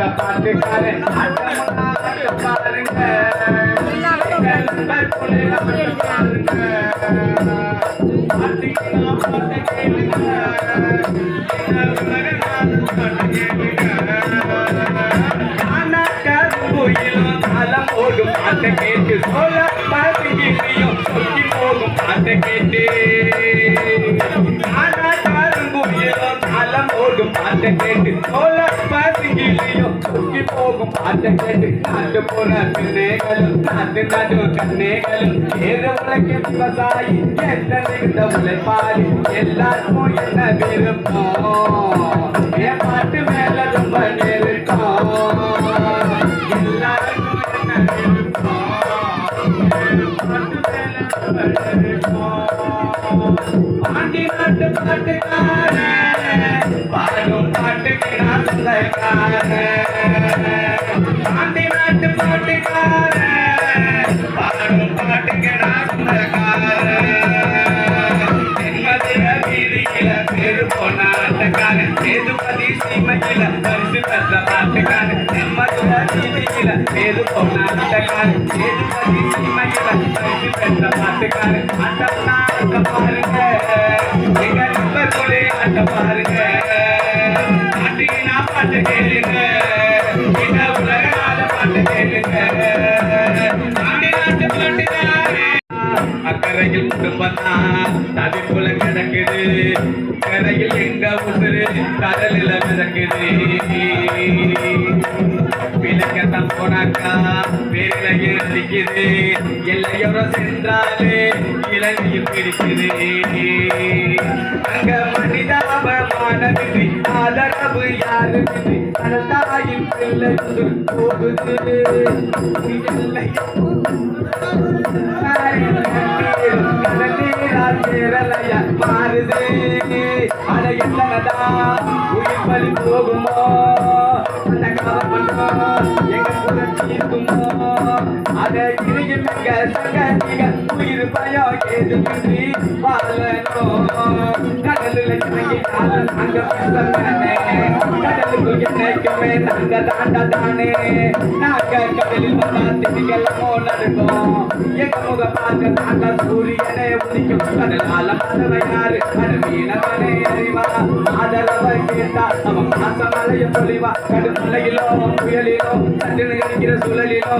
பெற்ற பாட்டுக்காரன் பாருங்க ஓடும் பாட்டை கேட்டு சோழ போகும் பாட்டை கேட்டு ஞான ஓடும் பாட்டை கேட்டு சோழ சொக்கி கேட்டு நாட்டு புற திண்ணைகளும் நாட்டு நடு கண்ணைகளும் ஏற உலகின் விவசாயி நிகழ்ந்த உழைப்பாளி எல்லாருக்கும் என்ன விருப்பம் என் பாட்டு மேல ரொம்ப நெருக்கம் எல்லாருக்கும் என்ன விருப்பம் பாட்டு மேல ரொம்ப நெருக்கம் பாண்டி நாட்டு பாட்டுக்காரன் பாடும் பாட்டுக்கு நான் சொந்தக்காரன் அக்கறையில் குடும்பத்தா தவிப்புல கிடக்குது. கரையில் எங்க உசுறு? கடலில் மிதக்குது. விலக்கத்தான் போனாக்கா பேரிலையில் அடிக்குது எல்லையோர சென்றாலே இலங்கையில் பிடிக்குது அங்க மனிதாபமானது ஆதரவு யாருமின்றி தாயின் பிள்ளை போகுது. எல்லையோ மாறுது அட என்னடா உயிர் பலி போகுமோ? சூரியனே உதிக்கும் கடலால மதவை யாரு அறிவா கேட்டா அவன் மாசமலைய பொழிவா கடுமலையிலோ புயலிலோ நினைக்கிற நிற்கிற சுழலிலோ